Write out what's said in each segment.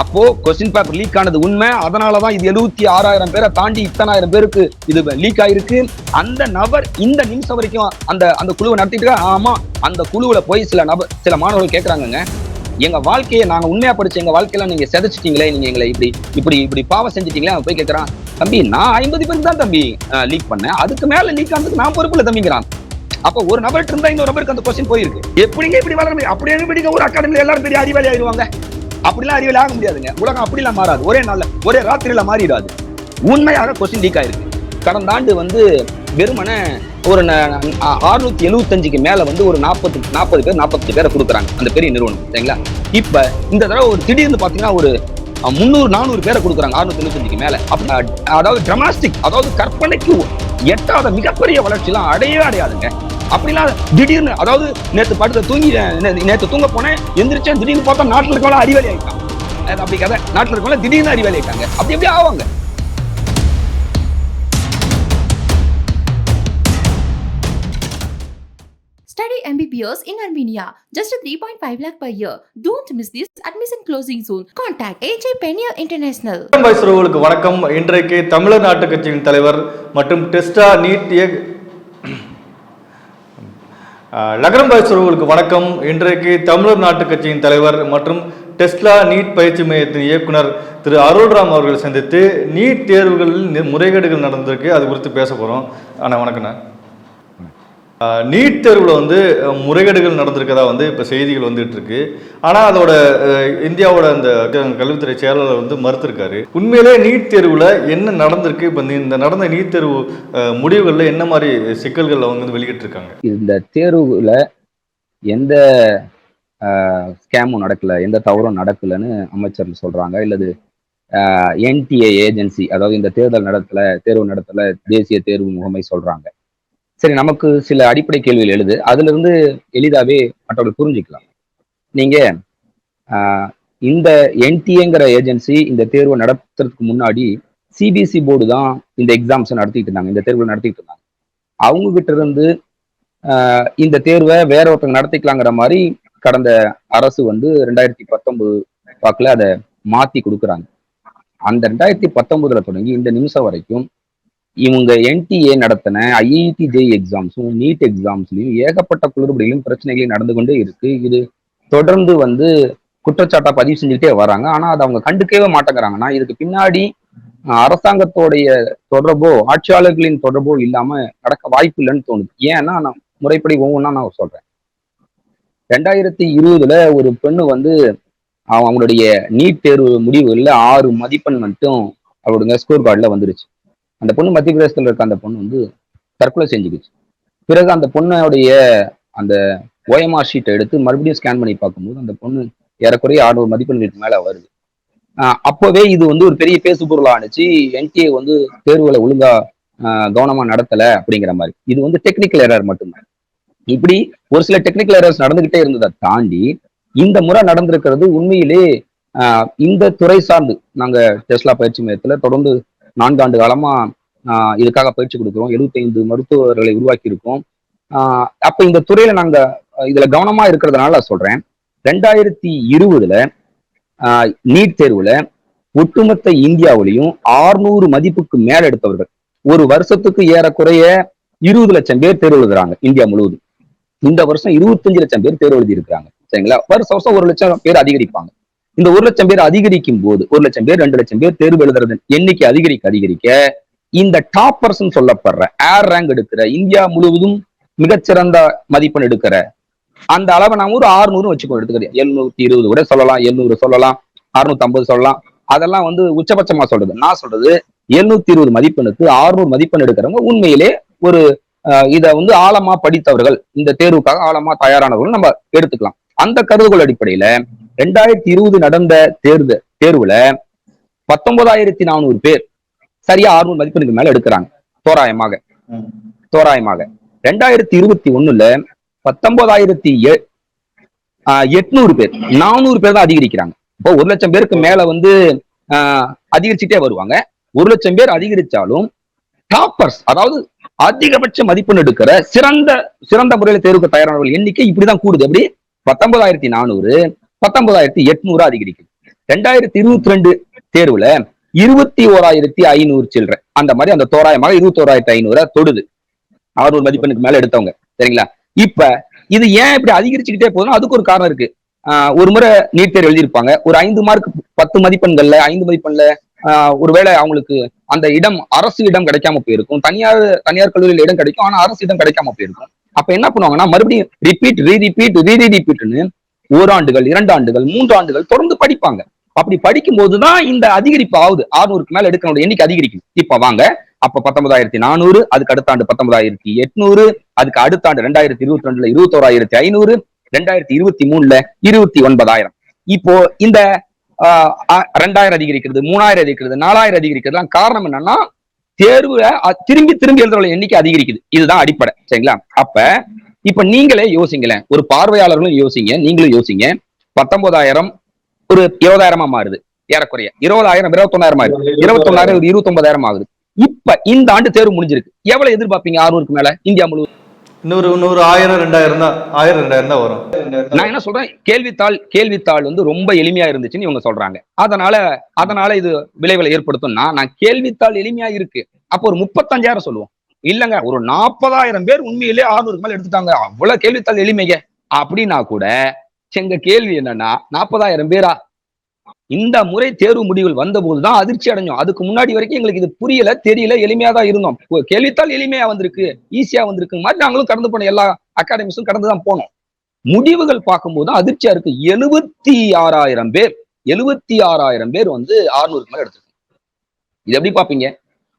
அப்போ question paper league ஆனது உண்மை. அதனாலதான் இது எழுபத்தி ஆறாயிரம் பேரை தாண்டி இத்தனாயிரம் பேருக்கு இது லீக் ஆயிருக்கு. அந்த நபர் இந்த நிமிஷம் வரைக்கும் அந்த அந்த குழுவை நடத்திட்டு ஆமா அந்த குழுவுல போய் சில நபர் சில மாணவர்கள் கேட்குறாங்கங்க எங்க வாழ்க்கையை நாங்க உண்மையா படிச்ச எங்க வாழ்க்கையில நீங்க செதைச்சிட்டீங்களே நீங்க எங்களை இப்படி இப்படி இப்படி பாவம் செஞ்சிட்டீங்களே அவன் போய் கேட்கறான் தம்பி நான் ஐம்பது பேருக்கு தான் தம்பி லீக் பண்ணேன். அதுக்கு மேல லீக் ஆனதுக்கு நான் பொறுப்புல தம்பிங்கிறான். அப்ப ஒரு நபர்கிட்ட இருந்தா இன்னொரு நபருக்கு அந்த கொஸ்டின் போயிருக்கு. எப்படிங்க இப்படி வளர முடியும்? அப்படியே ஒரு அகாடமியில எல்லாரும் பெரிய அறிவாளி ஆயிடுவாங்க. அப்படிலாம் அறிவாளி ஆக முடியாதுங்க. உலகம் அப்படிலாம் மாறாது. ஒரே நாள்ல ஒரே ராத்திரியில மாறிடாது. உண்மையாக கொஸ்டின் லீக் ஆயிருக்கு. கடந்த ஆண்டு வந்து வெறுமனே ஒரு அறுநூத்தி எழுபத்தஞ்சுக்கு மேல வந்து ஒரு நாற்பது நாற்பது பேர் நாற்பத்தஞ்சு பேரை கொடுக்குறாங்க. அந்த பெரிய நிறுவனம் சரிங்களா? இப்ப இந்த தடவை ஒரு திடீர்னு பாத்தீங்கன்னா ஒரு முந்நூறு நானூறு பேரை கொடுக்குறாங்க அறுநூத்தி எழுபத்தஞ்சுக்கு மேல. அப்ப, அதாவது டிரமாஸ்டிக் அதாவது கற்பனைக்கு எட்டாத மிகப்பெரிய வளர்ச்சிலாம் அடையவே அடையாதுங்க. அப்படிலாம் திடீர்னு அதாவது நேத்து படுத்த தூங்கி நே- நேத்து தூங்க போனேன் எந்திரிச்சேன் திடீர்னு பார்த்தா நாட்டுல இருக்கவங்க அறிவாளி ஆயிட்டான் அது அப்படி கதை நாட்டுல இருக்கவங்க திடீர்னு அறிவாளி ஆயிட்டாங்க அப்படி எப்படி ஆவாங்க Study MBBS in Armenia. Just a 3.5 lakh per year. Don't miss this admission closing soon. Contact AJ Peniel International. வணக்கம் இன்றைக்கு தமிழர் நாட்டு கட்சியின் தலைவர் மற்றும் டெஸ்டா நீட் இயக் லகரம் வணக்கம். இன்றைக்கு தமிழர் நாட்டு கட்சியின் தலைவர் மற்றும் டெஸ்லா நீட் பயிற்சி மையத்தின் இயக்குனர் திரு அருள்ராம் அவர்கள் சந்தித்து நீட் தேர்வுகளில் முறைகேடுகள் நடந்திருக்கு அது குறித்து பேச போகிறோம் அண்ணா வணக்கண்ணா நீட் தேர்வில் வந்து முறைகேடுகள் நடந்திருக்கதா வந்து இப்போ செய்திகள் வந்துட்டு இருக்கு ஆனால் அதோட இந்தியாவோட அந்த கல்வித்துறை செயலாளர் வந்து மறுத்திருக்காரு. உண்மையிலே நீட் தேர்வில் என்ன நடந்திருக்கு? இப்போ இந்த நடந்த நீட் தேர்வு முடிவுகளில் என்ன மாதிரி சிக்கல்கள் அவங்க வந்து வெளியிட்டிருக்காங்க? இந்த தேர்வுல எந்த ஸ்கேமும் நடக்கல எந்த தவறும் நடக்கலன்னு அமைச்சர் சொல்றாங்க. இல்லது என்டிஏ ஏஜென்சி அதாவது இந்த தேர்தல் நடத்தல தேர்வு நடத்தல தேசிய தேர்வு முகமை சொல்றாங்க. சரி நமக்கு சில அடிப்படை கேள்விகள் எழுது. அதுல இருந்து எளிதாவே மற்றவர்கள் புரிஞ்சுக்கலாம். நீங்க ஆஹ், இந்த என்டிஏங்கிற ஏஜென்சி இந்த தேர்வை நடத்துறதுக்கு முன்னாடி சிபிஎஸ்சி போர்டு தான் இந்த எக்ஸாம்ஸ் நடத்திட்டு இருந்தாங்க இந்த தேர்வுகள் நடத்திட்டு இருந்தாங்க. அவங்க கிட்ட இருந்து ஆஹ் இந்த தேர்வை வேற ஒருத்தங்க நடத்திக்கலாங்கிற மாதிரி கடந்த அரசு வந்து ரெண்டாயிரத்தி பத்தொன்பது வாக்குல அதை மாத்தி கொடுக்குறாங்க. அந்த ரெண்டாயிரத்தி பத்தொன்பதுல தொடங்கி இந்த நிமிஷம் வரைக்கும் இவங்க என்டிஏ நடத்தின ஐஐடி ஜெய் எக்ஸாம்ஸும் நீட் எக்ஸாம்ஸ்லயும் ஏகப்பட்ட குளறுபடிகளும் பிரச்சனைகளையும் நடந்து கொண்டே இருக்கு. இது தொடர்ந்து வந்து குற்றச்சாட்டா பதிவு செஞ்சுக்கிட்டே வராங்க. ஆனா அதை அவங்க கண்டுக்கவே மாட்டேங்கிறாங்கன்னா இதுக்கு பின்னாடி அரசாங்கத்தோடைய தொடர்போ ஆட்சியாளர்களின் தொடர்போ இல்லாம நடக்க வாய்ப்பு இல்லைன்னு தோணுது. ஏன்னா நான் முறைப்படி ஒவ்வொன்றா நான் சொல்றேன். ரெண்டாயிரத்தி இருபதுல ஒரு பெண்ணு வந்து அவங்களுடைய நீட் தேர்வு முடிவுகள்ல ஆறு மதிப்பெண் மட்டும் அவருடைய ஸ்கோர் கார்டுல வந்துருச்சு. அந்த பொண்ணு மத்திய பிரதேசத்துல இருக்க அந்த பொண்ணு வந்து தற்கொலை செஞ்சுக்கிச்சு. பிறகு அந்த பொண்ணுடைய அந்த ஓஎம்ஆர் ஷீட்டை எடுத்து மறுபடியும் ஸ்கேன் பண்ணி பார்க்கும்போது அந்த பொண்ணு ஏறக்குறைய ஆறுநூறு மதிப்பெண்களுக்கு மேல வருது. அப்போவே அப்பவே இது வந்து ஒரு பெரிய பேசு பொருள் ஆனிச்சு என்டிஏ வந்து தேர்வுகளை ஒழுங்கா ஆஹ் கவனமா நடத்தல அப்படிங்கிற மாதிரி. இது வந்து டெக்னிக்கல் எரர் மட்டும்தான். இப்படி ஒரு சில டெக்னிக்கல் எரர்ஸ் நடந்துகிட்டே இருந்ததை தாண்டி இந்த முறை நடந்திருக்கிறது உண்மையிலே ஆஹ் இந்த துறை சார்ந்து நாங்க டெஸ்லா பயிற்சி மையத்தில் தொடர்ந்து நான்காண்டு காலமா ஆஹ் இதுக்காக பயிற்சி கொடுக்குறோம். 75 மருத்துவர்களை உருவாக்கி இருக்கோம் ஆஹ் அப்ப இந்த துறையில நாங்க இதுல கவனமா இருக்கிறதுனால சொல்றேன். ரெண்டாயிரத்தி இருபதுல நீட் தேர்வுல ஒட்டுமொத்த இந்தியாவிலையும் 600 மதிப்புக்கு மேல எடுத்தவர்கள். ஒரு வருஷத்துக்கு ஏறக்குறைய இருபது லட்சம் பேர் தேர்வு எழுதுறாங்க இந்தியா முழுவதும். இந்த வருஷம் இருபத்தஞ்சு லட்சம் பேர் தேர்வு எழுதி இருக்கிறாங்க சரிங்களா? வருஷம் வருஷம் ஒரு லட்சம் பேர் அதிகரிப்பாங்க. இந்த ஒரு லட்சம் பேர் அதிகரிக்கும் போது ஒரு லட்சம் பேர் ரெண்டு லட்சம் பேர் தேர்வு எழுதுறது எண்ணிக்கை அதிகரிக்க அதிகரிக்க இந்த டாப்பர்ஸ் சொல்லப்படுற ஏர் ரேங்க் எடுக்கிற இந்தியா முழுவதும் மிகச்சிறந்த மதிப்பெண் எடுக்கிற அந்த அளவை நான் ஒரு ஆறுநூறு வச்சுக்கோ எடுத்துக்கிறேன் எழுநூத்தி இருபது கூட சொல்லலாம் எழுநூறு சொல்லலாம் அறுநூத்தி ஐம்பது சொல்லலாம். அதெல்லாம் வந்து உச்சபட்சமா சொல்றது. நான் சொல்றது எழுநூத்தி இருபது மதிப்பெண்ணுக்கு ஆறுநூறு மதிப்பெண் எடுக்கிறவங்க உண்மையிலே ஒரு அஹ், இத வந்து ஆழமா படித்தவர்கள் இந்த தேர்வுக்காக ஆழமா தயாரானவர்கள் நம்ம எடுத்துக்கலாம். அந்த கருதுகோள் அடிப்படையில ரெண்டாயிரத்தி இருபது நடந்த தேர்வு தேர்வுல பத்தொன்பதாயிரத்தி நானூறு பேர் சரியா ஆறுநூறு மதிப்பெண்ணுக்கு மேல எடுக்கிறாங்க. தோராயமாக. தோராயமாக. ரெண்டாயிரத்தி இருபத்தி ஒண்ணுல பத்தொன்பதாயிரத்தி எட்நூறு பேர் நானூறு பேர் தான் அதிகரிக்கிறாங்க. இப்போ ஒரு லட்சம் பேருக்கு மேல வந்து ஆஹ் அதிகரிச்சுட்டே வருவாங்க. ஒரு லட்சம் பேர் அதிகரிச்சாலும் டாப்பர்ஸ் அதாவது அதிகபட்ச மதிப்பெண் எடுக்கிற சிறந்த சிறந்த முறையில தேர்வுக்கு தயாரானவர்கள் எண்ணிக்கை இப்படிதான் கூடுது. எப்படி? பத்தொன்பதாயிரத்தி நானூறு பத்தொன்பதாயிரத்தி எட்நூறு அதிகரிக்குது. ரெண்டாயிரத்தி இருபத்தி ரெண்டு தேர்வுல இருபத்தி ஓராயிரத்தி ஐநூறு சில்லற. அந்த மாதிரி அந்த தோராயமாக இருபத்தி ஓராயிரத்தி ஐநூறு தொடுது. அறுநூறு மதிப்பெண்ணுக்கு மேல எடுத்தவங்க. சரிங்களா? இப்ப இது ஏன் இப்படி அதிகரிச்சுக்கிட்டே போகுதுன்னா அதுக்கு ஒரு காரணம் இருக்கு. ஆஹ் ஒரு முறை நீட் தேர்வு எழுதியிருப்பாங்க. ஒரு ஐந்து மார்க் பத்து மதிப்பெண்கள்ல ஐந்து மதிப்பெண்ல ஆஹ் ஒருவேளை அவங்களுக்கு அந்த இடம் அரசு இடம் கிடைக்காம போயிருக்கும். தனியார் தனியார் கல்லூரியில் இடம் கிடைக்கும் ஆனா அரசு இடம் கிடைக்காம போயிருக்கும். அப்ப என்ன பண்ணுவாங்கன்னா மறுபடியும் ரிப்பீட் ரீ ரிப்பீட் ரீ ரீ ரிப்பீட்னு ஓராண்டுகள் இரண்டு ஆண்டுகள் மூன்று ஆண்டுகள் தொடர்ந்து படிப்பாங்க. அப்படி படிக்கும் போதுதான் இந்த அதிகரிப்பு ஆகுது. ஆறுநூறுக்கு மேல எடுக்கிறோட எண்ணிக்கை அதிகரிக்கும் இப்ப வாங்க. அப்ப பத்தொன்பதாயிரத்தி நானூறு அதுக்கு அடுத்த ஆண்டு பத்தொன்பதாயிரத்தி எட்நூறு அதுக்கு அடுத்த ஆண்டு ரெண்டாயிரத்தி இருபத்தி ரெண்டுல இருபத்தோராயிரத்தி ஐநூறு ரெண்டாயிரத்தி இருபத்தி மூணுல இருபத்தி ஒன்பதாயிரம். இப்போ இந்த ஆஹ், ரெண்டாயிரம் அதிகரிக்கிறது மூணாயிரம் அதிகரிக்கிறது நாலாயிரம் அதிகரிக்கிறதுலாம் காரணம் என்னன்னா தேர்வுல திரும்பி திரும்பி எழுதுற எண்ணிக்கை அதிகரிக்குது. இதுதான் அடிப்படை. சரிங்களா? அப்ப இப்ப நீங்களே யோசிங்களேன். ஒரு பார்வையாளர்களும் யோசிங்க. நீங்களும் யோசிங்க. பத்தொன்பதாயிரம் ஒரு இருபதாயிரமா மாறுது. ஏறக்குறைய. இருபதாயிரம் இருபத்தொன்னாயிரம் ஆகுது. இருபத்தொன்னாயிரம் ஒரு இருபத்தொன்பதாயிரம் ஆகுது. இப்ப இந்த ஆண்டு தேர்வு முடிஞ்சிருக்கு. எவ்வளவு எதிர்பார்ப்பீங்க ஆறுநூறுக்கு மேல? இந்தியா முழுவதும் இன்னொரு இன்னொரு ஆயிரம் ரெண்டாயிரம் தான். ஆயிரம் ரெண்டாயிரம் தான் வரும். நான் என்ன சொல்றேன்? கேள்வித்தாள் கேள்வித்தாள் வந்து ரொம்ப எளிமையா இருந்துச்சுன்னு இவங்க சொல்றாங்க. அதனால அதனால இது விளைவுகளை ஏற்படுத்தும்னா நான் கேள்வித்தாள் எளிமையா இருக்கு. அப்போ ஒரு முப்பத்தஞ்சாயிரம் சொல்லுவோம். இல்லங்க ஒரு நாற்பதாயிரம் பேர் உண்மையிலே ஆறுநூறுக்கு மேல எடுத்துட்டாங்க. அவ்வளவு கேள்வித்தாள் எளிமைங்க. அப்படின்னா கூட எங்க கேள்வி என்னன்னா நாற்பதாயிரம் பேரா? இந்த முறை தேர்வு முடிவுகள் வந்தபோதுதான் அதிர்ச்சி அடைஞ்சோம். அதுக்கு முன்னாடி வரைக்கும் எங்களுக்கு இது புரியல தெரியல எளிமையா தான் இருந்தோம். கேள்வித்தால் கேள்வித்தாள் எளிமையா வந்திருக்கு ஈஸியா வந்திருக்கு மாதிரி நாங்களும் கடந்து போனோம் எல்லா அகாடமிஸும் கடந்து தான் போனோம். முடிவுகள் பார்க்கும்போது அதிர்ச்சியா இருக்கு. எழுபத்தி ஆறாயிரம் பேர் எழுபத்தி ஆறாயிரம் பேர் வந்து ஆறுநூறுக்கு மேல எடுத்திருக்கோம் இது எப்படி பாப்பீங்க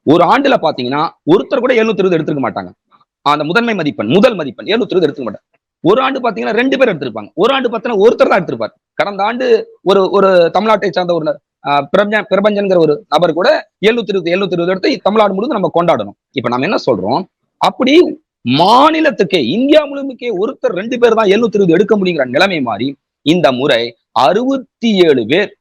ஒரு ஆண்டுல பாத்தீங்கன்னா ஒருத்தர் கூட எழுநூத்தி இருபது எடுத்துக்க மாட்டாங்க. அந்த முதன்மை மதிப்பெண் முதல் மதிப்பெண் எழுநூத்தி இருபது எடுத்துக்க மாட்டாங்க. ஒரு ஆண்டு பாத்தீங்கன்னா ரெண்டு பேர் எடுத்திருப்பாங்க. ஒரு ஆண்டு பாத்தீங்கன்னா ஒருத்தர் தான் எடுத்திருப்பார். கடந்த ஆண்டு ஒரு ஒரு தமிழ்நாட்டை சார்ந்த ஒரு பிரபஞ்ச பிரபஞ்சன்கிற ஒரு நபர் கூட எழுநூத்தி இருபது எழுநூத்தி இருபது எடுத்து தமிழ்நாடு முழுவதும் நம்ம கொண்டாடணும். இப்ப நம்ம என்ன சொல்றோம்? அப்படி மாநிலத்துக்கே இந்தியா முழுமைக்கே ஒருத்தர் ரெண்டு பேர் தான் எழுநூத்தி இருபது எடுக்க முடியுங்கிற நிலைமை மாறி இந்த முறை அறுபத்தி ஏழு பேர்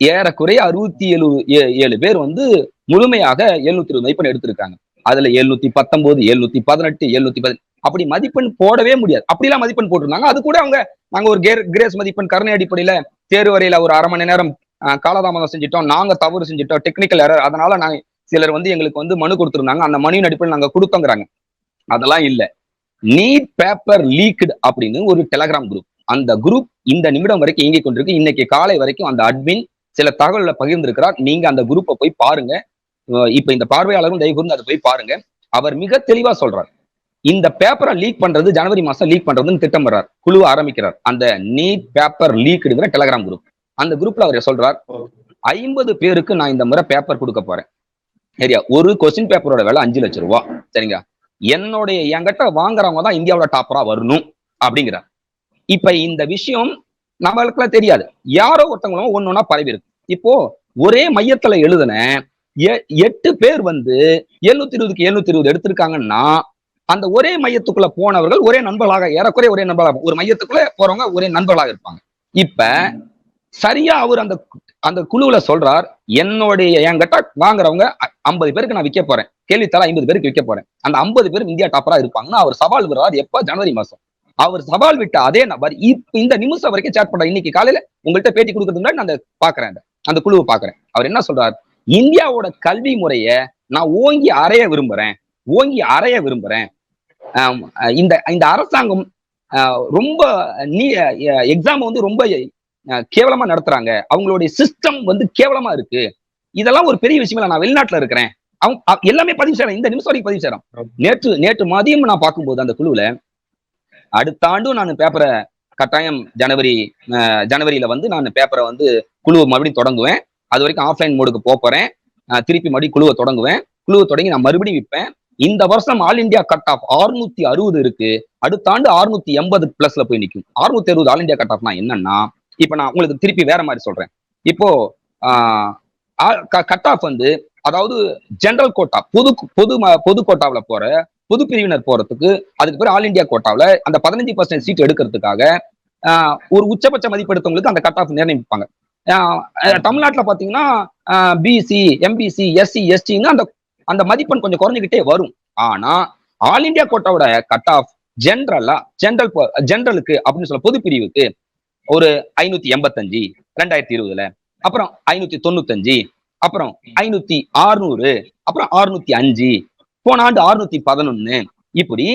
ஏறக்குறைய அறுபத்தி ஏழு ஏ- ஏழு பேர் வந்து முழுமையாக எழுநூத்தி இருபது மதிப்பெண் எடுத்திருக்காங்க. அதுல எழுநூத்தி பத்தொன்பது எழுநூத்தி பதினெட்டு எழுநூத்தி பதி அப்படி மதிப்பெண் போடவே முடியாது. அப்படிலாம் மதிப்பெண் போட்டிருந்தாங்க. அது கூட அவங்க நாங்க ஒரு கேர் கிரேஸ் மதிப்பெண் கருணை அடிப்படையில தேர்வு வரையில ஒரு அரை மணி நேரம் ஆஹ், காலதாமதம் செஞ்சிட்டோம். நாங்க தவறு செஞ்சிட்டோம். டெக்னிக்கல் எரர் அதனால நாங்க சிலர் வந்து எங்களுக்கு வந்து மனு கொடுத்துருந்தாங்க. அந்த மனுவின் அடிப்படையில் நாங்க கொடுத்தோங்கிறாங்க. அதெல்லாம் இல்ல. நீட் பேப்பர் லீக்டு அப்படின்னு ஒரு டெலகிராம் குரூப். அந்த குரூப் இந்த நிமிடம் வரைக்கும் இயங்கிக் கொண்டிருக்கு. இன்னைக்கு காலை வரைக்கும் அந்த அட்மின் சில தகவல்களை பகிர்ந்திருக்கிறார். நீங்க அந்த குரூப்பை போய் பாருங்க. இப்ப இந்த பார்வையாளரும் தயவு கூர்ந்து அதை போய் பாருங்க. அவர் மிக தெளிவா சொல்றார். இந்த பேப்பரை லீக் பண்றது ஜனவரி மாசம் லீக் பண்றதுன்னு திட்டமிடுறார் குழு ஆரம்பிக்கிறார். அந்த நீட் பேப்பர் லீக்ங்கிற டெலகிராம் குரூப் அந்த குரூப்ல அவர் சொல்றார் ஐம்பது பேருக்கு நான் இந்த முறை பேப்பர் கொடுக்க போறேன். சரியா? ஒரு கொஸ்டின் பேப்பரோட விலை அஞ்சு லட்சம் ரூபா. சரிங்க என்னுடைய என்கிட்ட வாங்குறவங்க தான் இந்தியாவோட டாப்பரா வரணும். அப்படிங்கிறார். இப்ப இந்த விஷயம் நம்மளுக்குலாம் தெரியாது. யாரோ ஒருத்தவங்களும் ஒன்னொன்னா பரவி இருக்கு. இப்போ ஒரே மையத்துல எழுதுன எட்டு பேர் வந்து எழுநூத்தி இருபதுக்கு எழுநூத்தி இருபது எடுத்திருக்காங்கன்னா அந்த ஒரே மையத்துக்குள்ள போனவர்கள் ஒரே நண்பர்களாக ஏறக்குறைய ஒரே நண்பர்களாக ஒரு மையத்துக்குள்ள போறவங்க ஒரே நண்பர்களாக இருப்பாங்க. இப்ப சரியா அவர் அந்த அந்த குழுவுல சொல்றார் என்னுடைய என்கிட்ட வாங்குறவங்க ஐம்பது பேருக்கு நான் விற்க போறேன். கேள்வித்தால ஐம்பது பேருக்கு விற்க போறேன். அந்த ஐம்பது பேரும் இந்தியா டாப்பரா இருப்பாங்கன்னு அவர் சவால் விடுறார் எப்ப? ஜனவரி மாசம். அவர் சவால் விட்ட அதே நபர் இப்ப இந்த நிமிஷம் வரைக்கும் சேட் பண்ற இன்னைக்கு காலையில உங்கள்கிட்ட பேட்டி கொடுக்கறதுக்கு முன்னாடி நான் அந்த பாக்குறேன் அந்த- குழுவை பாக்குறேன். அவர் என்ன சொல்றார்? இந்தியாவோட கல்வி முறைய நான் ஓங்கி அறைய விரும்புறேன். ஓங்கி அறைய விரும்புறேன். இந்த இந்த அரசாங்கம் ரொம்ப நீ எக்ஸாம் வந்து ரொம்ப கேவலமா நடத்துறாங்க. அவங்களுடைய சிஸ்டம் வந்து கேவலமா இருக்கு. இதெல்லாம் ஒரு பெரிய விஷயம் நான் வெளிநாட்டுல இருக்கிறேன். அவங்க எல்லாமே பதிவு செய்யறேன் இந்த நிமிஷம் வரைக்கும் பதிவு செய்யறோம். நேற்று நேற்று மதியம் நான் பார்க்கும்போது அந்த குழுவுல அடுத்த ஆண்டும் நான் பேப்பரை கட்டாயம் ஜனவரி ஜனவரியில வந்து நான் பேப்பரை வந்து குழுவை மறுபடியும் தொடங்குவேன். அது வரைக்கும் ஆஃப்லைன் மோடுக்கு போறேன். திருப்பி மறுபடியும் குழுவை தொடங்குவேன். குழுவை தொடங்கி நான் மறுபடியும் விற்பேன். இந்த வருஷம் ஆல் இந்தியா கட் ஆஃப் 660 அறுபது இருக்கு. அடுத்த ஆண்டு 680 எண்பது பிளஸ்ல போய் நிற்கும் 660 அறுபது ஆல் இந்தியா கட் ஆஃப்னா என்னன்னா இப்ப நான் உங்களுக்கு திருப்பி வேற மாதிரி சொல்றேன். இப்போ கட் ஆஃப் வந்து அதாவது ஜெனரல் கோட்டா பொது பொது பொது கோட்டாவுல போற பொது பிரிவினர் போறதுக்கு அதுக்கு பிறகு ஆல் இந்தியா கோட்டாவுல அந்த பதினஞ்சு பர்சன்ட் சீட் எடுக்கிறதுக்காக ஒரு உச்சபட்ச மதிப்பு எடுத்தவங்களுக்கு அந்த கட் ஆஃப் நிர்ணயிப்பாங்க. தமிழ்நாட்டுல பாத்தீங்கன்னா பிசி எம்பிசி எஸ்சி எஸ்டின்னு அந்த அந்த மதிப்பெண் கொஞ்சம் குறைஞ்சிக்கிட்டே வரும். ஆனா ஆல் இந்தியா கோட்டாவோட கட் ஆஃப் ஜென்ரலா ஜென்ரல் ஜென்ரலுக்கு அப்படின்னு சொல்ல பொது பிரிவுக்கு ஒரு ஐநூத்தி எண்பத்தஞ்சு ரெண்டாயிரத்தி இருபதுல அப்புறம் ஐநூத்தி தொண்ணூத்தஞ்சு அப்புறம் ஐநூத்தி ஆறுநூறு அப்புறம் அறுநூத்தி அஞ்சு போன ஆண்டு அறுநூத்தி பதினொன்னு. இப்படி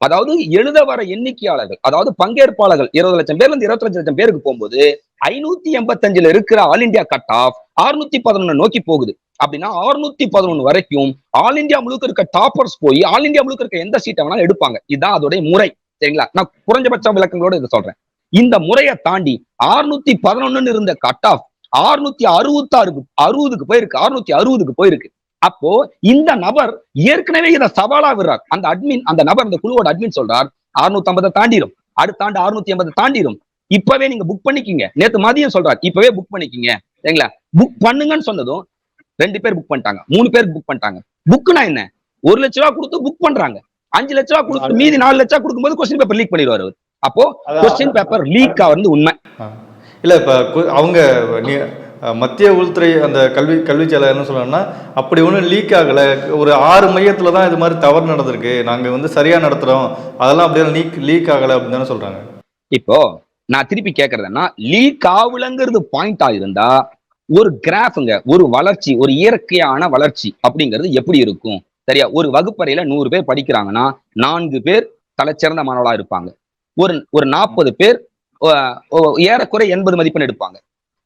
அதாவது எழுத வர எண்ணிக்கையாளர்கள் அதாவது பங்கேற்பாளர்கள் இருபது லட்சம் பேர்ல இருந்து இருபத்தி லட்சம் பேருக்கு போகும்போது ஐநூத்தி எண்பத்தஞ்சுல இருக்கிற ஆல் இந்தியா கட் ஆஃப் அறுநூத்தி பதினொன்னு நோக்கி போகுது. அப்படின்னா அறுநூத்தி பதினொன்னு வரைக்கும் ஆல் இந்தியா முழுக்க இருக்க டாப்பர்ஸ் போய் ஆல் இந்தியா முழுக்க இருக்க எந்த சீட்டை வேணாலும் எடுப்பாங்க. இதுதான் அதோடைய முறை. சரிங்களா? நான் குறைஞ்சபட்ச விளக்கங்களோட இதை சொல்றேன். இந்த முறையை தாண்டி அறுநூத்தி பதினொன்னு இருந்த கட் ஆஃப் அறுநூத்தி அறுபத்தாறுக்கு அறுபதுக்கு போயிருக்கு. அறுநூத்தி அறுபதுக்கு போயிருக்கு. அப்போ இந்த நபர் ஏற்கனவே இதை சவாலா விடுறார். அந்த அட்மின் அந்த நபர் அந்த குழுவோட அட்மின் சொல்றார் அறுநூத்தி ஐம்பதை தாண்டிடும் அடுத்த ஆண்டு அறுநூத்தி ஐம்பது தாண்டிடும் இப்பவே நீங்க புக் பண்ணிக்கிங்க. நேத்து மதியம் சொல்றார் இப்பவே புக் பண்ணிக்கிங்க. சரிங்களா? புக் பண்ணுங்கன்னு சொன்னதும் ரெண்டு பேர் புக் பண்ணிட்டாங்க. மூணு பேர் புக் பண்ணிட்டாங்க. புக்னா என்ன? ஒரு லட்ச ரூபா கொடுத்து புக் பண்றாங்க. அஞ்சு லட்ச ரூபா கொடுத்து மீதி நாலு லட்சம் கொடுக்கும்போது கொஸ்டின் பேப்பர் லீக் பண்ணிடுவாரு அவர். அப்போ கொஸ்டின் பேப்பர் லீக் ஆகிறது உண்மை. இல்ல இப்ப அவங்க மத்திய உள்துறை அந்த கல்வி கல்வி செயலர் என்ன சொல்றாங்கன்னா அப்படி ஒன்றும் லீக் ஆகல. ஒரு ஆறு மையத்துல தான் இது மாதிரி தவறு நடந்திருக்கு. நாங்க வந்து சரியா நடத்துறோம். அதெல்லாம் அப்படியே லீக் லீக் ஆகல அப்படின்னு தானே சொல்றாங்க. இப்போ நான் திருப்பி கேட்கறதுன்னா லீ காவலங்கிறது பாயிண்டா இருந்தா ஒரு கிராஃபுங்க ஒரு வளர்ச்சி ஒரு இயற்கையான வளர்ச்சி அப்படிங்கிறது எப்படி இருக்கும்? சரியா? ஒரு வகுப்பறையில நூறு பேர் படிக்கிறாங்கன்னா நான்கு பேர் தலைச்சிறந்த மாணவர்களா இருப்பாங்க. ஒரு ஒரு நாற்பது பேர் ஓ- ஏறக்குறை எண்பது மதிப்பெண் எடுப்பாங்க.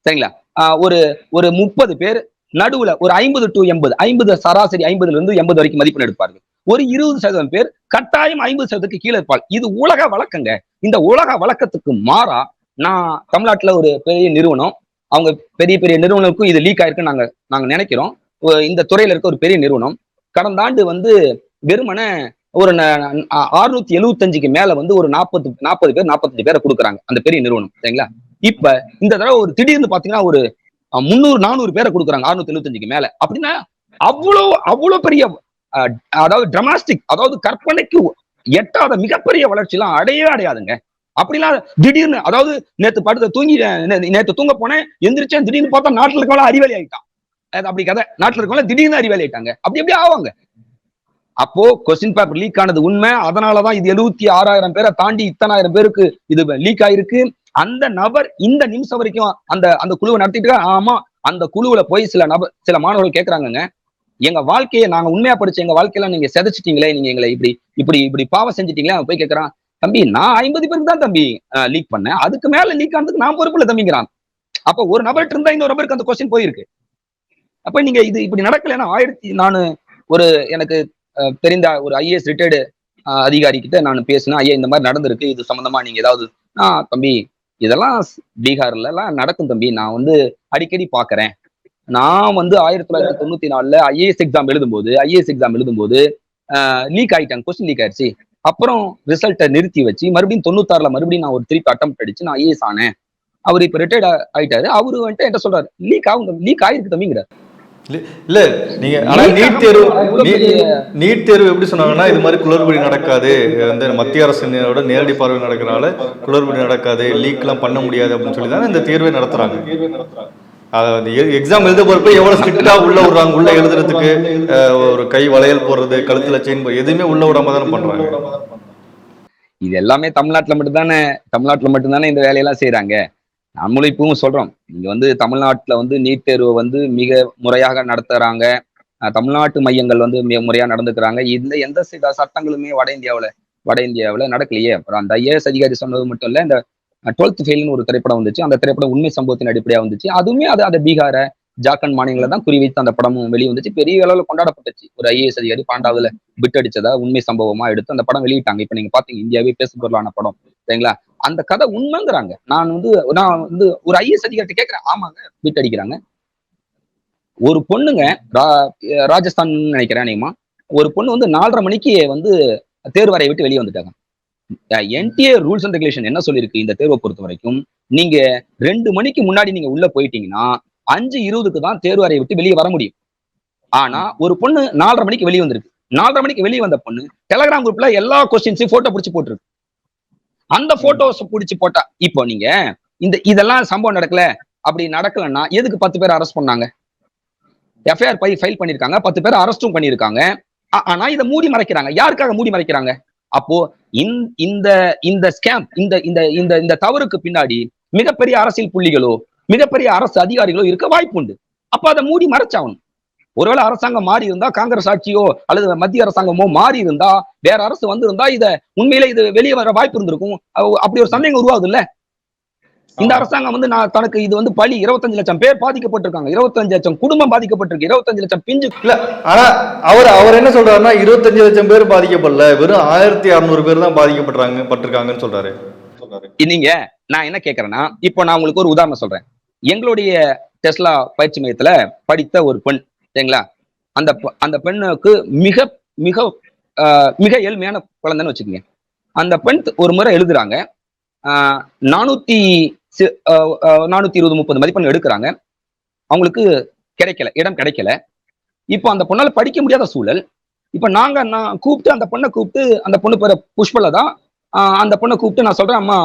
சரிங்களா? ஆஹ், ஒரு ஒரு முப்பது பேர் நடுவுல ஒரு ஐம்பது டு எண்பது ஐம்பது சராசரி ஐம்பதுல இருந்து எண்பது வரைக்கும் மதிப்பெண் எடுப்பார்கள். ஒரு இருபது சதவீதம் பேர் கட்டாயம் ஐம்பது சதவீதத்துக்கு கீழே இருப்பாள். இது உலக வழக்கங்க. இந்த உலக வழக்கத்துக்கு மாறா நான் தமிழ்நாட்டுல ஒரு பெரிய நிறுவனம். அவங்க பெரிய பெரிய நிறுவனங்களுக்கும் இது லீக் ஆயிருக்குன்னு நாங்க நாங்க நினைக்கிறோம். இந்த துறையில இருக்க ஒரு பெரிய நிறுவனம். கடந்த ஆண்டு வந்து வெறுமனை ஒரு அறுநூத்தி எழுவத்தஞ்சுக்கு மேல வந்து ஒரு நாற்பது நாற்பது பேர் நாற்பத்தஞ்சு பேரை கொடுக்குறாங்க அந்த பெரிய நிறுவனம். சரிங்களா? இப்ப இந்த தடவை ஒரு திடீர்னு பாத்தீங்கன்னா ஒரு அஹ், முந்நூறு நானூறு பேரை கொடுக்குறாங்க அறுநூத்தி எழுபத்தஞ்சுக்கு மேல. அப்படின்னா அவ்வளோ அவ்வளோ பெரிய அதாவது டிரமாஸ்டிக் அதாவது கற்பனைக்கு எட்டாத மிகப்பெரிய வளர்ச்சி எல்லாம் அடையவே அடையாதுங்க. அப்படிலாம் திடீர்னு அதாவது நேத்து படுத்த தூங்கி நேத்து தூங்க போனேன் எந்திரிச்சேன் திடீர்னு பார்த்தா நாட்டில் இருக்கவங்க அறிவாளி ஆயிட்டான். அது அப்படி கதை. நாட்டில் இருக்கவங்க திடீர்னு அறிவாளி ஆயிட்டாங்க. அப்படி எப்படி ஆவாங்க. அப்போ கொஸ்டின் பேப்பர் லீக் ஆனது உண்மை. அதனாலதான் இது எழுபத்தி ஆறாயிரம் பேரை தாண்டி இத்தனாயிரம் பேருக்கு இது லீக் ஆயிருக்கு. அந்த நபர் இந்த நிமிஷம் வரைக்கும் அந்த அந்த குழுவை நடத்திட்டு ஆமா அந்த குழுவுல போய் சில நபர் சில மாணவர்கள் கேட்கறாங்க எங்க வாழ்க்கையை நாங்க உண்மையா படிச்ச எங்க வாழ்க்கையில நீங்க செதைச்சிட்டீங்களே நீங்க எங்களை இப்படி இப்படி இப்படி பாவம் செஞ்சிட்டீங்களே அவன் போய் கேட்கறான் தம்பி நான் ஐம்பது பேருக்கு தான் தம்பி லீக் பண்ணேன். அதுக்கு மேல லீக் ஆனதுக்கு நான் பொறுப்புல தம்பிங்கிறான். அப்ப ஒரு நபர்கிட்ட இருந்தா இன்னொரு நபருக்கு அந்த கொஸ்டின் போயிருக்கு. அப்ப நீங்க இது இப்படி நடக்கலைன்னா ஆயிரத்தி நான் ஒரு எனக்கு தெரிந்த ஒரு ஐஏஎஸ் ரிட்டையர்டு அதிகாரி கிட்ட நான் பேசினேன் ஐயா இந்த மாதிரி நடந்திருக்கு இது சம்பந்தமா நீங்க ஏதாவது நான் தம்பி இதெல்லாம் பீகார்ல எல்லாம் நடக்கும் தம்பி நான் வந்து அடிக்கடி பாக்குறேன். நான் வந்து ஆயிரத்தி தொள்ளாயிரத்தி தொண்ணூத்தி நாலுல ஐஏஎஸ் எக்ஸாம் எழுதும்போது ஐஏஎஸ் எக்ஸாம் எழுதும்போது லீக் ஆயிட்டாங்க கொஸ்டின் லீக் ஆயிடுச்சு. அப்புறம் ரிசல்ட்டை நிறுத்தி வச்சு மறுபடியும் தொண்ணூத்தாறுல மறுபடியும் நான் ஒரு திருப்பி அட்டம் அடிச்சு நான் ஐஏஎஸ் ஆனேன். அவர் இப்ப ரிட்டையர்ட் ஆயிட்டாரு. அவரு வந்துட்டு என்ன சொல்றாரு? லீக் ஆகும் லீக் ஆயிருக்கு தம்பிங்கிற இல்ல நீங்க ஆனா நீட் தேர்வு நீட் தேர்வு எப்படி சொன்னாங்கன்னா இது மாதிரி குளறுபடி நடக்காது. வந்து மத்திய அரசினோட நேரடி பார்வை நடக்கிறனால குளறுபடி நடக்காது. லீக் எல்லாம் பண்ண முடியாது அப்படின்னு சொல்லி தானே இந்த தேர்வை நடத்துறாங்க. அதாவது எக்ஸாம் எழுத போறப்ப எவ்வளவு ஸ்ட்ரிக்டா உள்ள விடுறாங்க உள்ள எழுதுறதுக்கு ஒரு கை வளையல் போடுறது கழுத்துல செயின் எதுவுமே உள்ள விடாம தானே பண்றாங்க. இது எல்லாமே தமிழ்நாட்டுல மட்டும்தானே தமிழ்நாட்டுல மட்டும்தானே இந்த வேலையெல்லாம் செய்யறாங்க நம்மளும் இப்பவும் சொல்றோம் இங்க வந்து தமிழ்நாட்டுல வந்து நீட் தேர்வை வந்து மிக முறையாக நடத்துறாங்க. தமிழ்நாட்டு மையங்கள் வந்து மிக முறையா நடந்துக்கிறாங்க. இதுல எந்த சில சட்டங்களுமே வட இந்தியாவுல வட இந்தியாவில நடக்கலையே. அப்புறம் அந்த ஐஏஎஸ் அதிகாரி சொன்னது மட்டும் இல்ல இந்த டுவெல்த் ஃபெயில்னு ஒரு திரைப்படம் வந்துச்சு. அந்த திரைப்படம் உண்மை சம்பவத்தின் அடிப்படையாக வந்துச்சு. அதுவுமே அது அந்த பீகார ஜார்க்கண்ட் மாநிலங்களை தான் குறிவைத்து அந்த படமும் வெளியே வந்துச்சு. பெரிய அளவில் கொண்டாடப்பட்டுச்சு. ஒரு ஐஏஎஸ் அதிகாரி பாண்டாவில் பிட் அடிச்சதா உண்மை சம்பவமா எடுத்து அந்த படம் வெளியிட்டாங்க. இப்போ நீங்க பாத்தீங்க இந்தியாவே பேச பொருளான படம் சரிங்களா? அந்த கதை உண்மைங்கிறாங்க. நான் வந்து நான் வந்து ஒரு ஐஎஸ் அதிகாரி கேட்கிறேன் ஆமாங்க பிட் அடிக்கிறாங்க. ஒரு பொண்ணுங்க ரா- ராஜஸ்தான் நினைக்கிறேன் அநேகமா. ஒரு பொண்ணு வந்து நாலரை மணிக்கு வந்து தேர்வறையை விட்டு வெளியே வந்துட்டாங்க. என்டிஏ ரூல்ஸ் அண்ட் ரெகுலேஷன் என்ன சொல்லியிருக்கு இந்த தேர்வை பொறுத்த வரைக்கும்? நீங்க ரெண்டு மணிக்கு முன்னாடி நீங்க உள்ள போயிட்டீங்கன்னா அஞ்சு இருபதுக்கு தான் தேர்வு அறையை விட்டு வெளியே வர முடியும். ஆனா ஒரு பொண்ணு நாலரை மணிக்கு வெளியே வந்திருக்கு. நாலரை மணிக்கு வெளியே வந்த பொண்ணு டெலகிராம் குரூப்ல எல்லா கொஸ்டின்ஸையும் போட்டோ பிடிச்சி போட்டிருக்கு. அந்த போட்டோஸ் பிடிச்சி போட்டா இப்போ நீங்க இந்த இதெல்லாம் சம்பவம் நடக்கல. அப்படி நடக்கலன்னா எதுக்கு பத்து பேர் அரெஸ்ட் பண்ணாங்க? எஃப்ஐஆர் பை ஃபைல் பண்ணிருக்காங்க பத்து பேர் அரெஸ்டும் பண்ணிருக்காங்க ஆனா இதை மூடி மறைக்கிறாங்க. யாருக்காக மூடி மறைக்கிறாங்க? அப்போ இந்த இந்த இந்த ஸ்கேம் இந்த இந்த இந்த இந்த தவறுக்கு பின்னாடி மிகப்பெரிய அரசியல் புள்ளிகளோ மிகப்பெரிய அரசு அதிகாரிகளோ இருக்க வாய்ப்பு உண்டு. அப்ப அதை மூடி மறைச்சாகணும். ஒருவேளை அரசாங்கம் மாறி இருந்தா காங்கிரஸ் ஆட்சியோ அல்லது மத்திய அரசாங்கமோ மாறி இருந்தா வேற அரசு வந்திருந்தா இத உண்மையிலே இது வெளியே வர வாய்ப்பு இருந்திருக்கும். அப்படி ஒரு சந்தேகம் உருவாகுது இல்ல இந்த அரசாங்கம் வந்து நான் தனக்கு இது வந்து பழி இருபத்தஞ்சு லட்சம் பேர் பாதிக்கப்பட்டிருக்காங்க. இருபத்தஞ்சு லட்சம் குடும்பம் பாதிக்கப்பட்டிருக்கு. இருபத்தஞ்சு லட்சம் பிஞ்சு இல்ல ஆனா அவர் அவர் என்ன சொல்றாருன்னா இருபத்தஞ்சு லட்சம் பேர் பாதிக்கப்படல. வெறும் ஆயிரத்தி அறுநூறு பேர் தான் பாதிக்கப்பட்டிருக்காங்க பட்டிருக்காங்கன்னு சொல்றாரு. நீங்க நான் என்ன கேக்குறேன்னா இப்போ நான் உங்களுக்கு ஒரு உதாரணம் சொல்றேன். எங்களுடைய டெஸ்லா பயிற்சி மையத்துல படித்த ஒரு பெண் சரிங்களா? அந்த அந்த பெண்ணுக்கு மிக மிக மிக ஏழ்மையான குழந்தைன்னு வச்சுக்கோங்க. அந்த பெண் ஒரு முறை எழுதுறாங்க ஆஹ், நானூத்தி நானூத்தி இருபது முப்பது மதிப்பெண் எடுக்கிறாங்க. அவங்களுக்கு கிடைக்கல இடம் கிடைக்கல. இப்போ அந்த பொண்ணால படிக்க முடியாத சூழல். இப்போ நாங்க நான் கூப்பிட்டு அந்த பொண்ணை கூப்பிட்டு அந்த பொண்ணு பேர புஷ்பல தான் அந்த பொண்ணை கூப்பிட்டு நான் சொல்றேன் அம்மா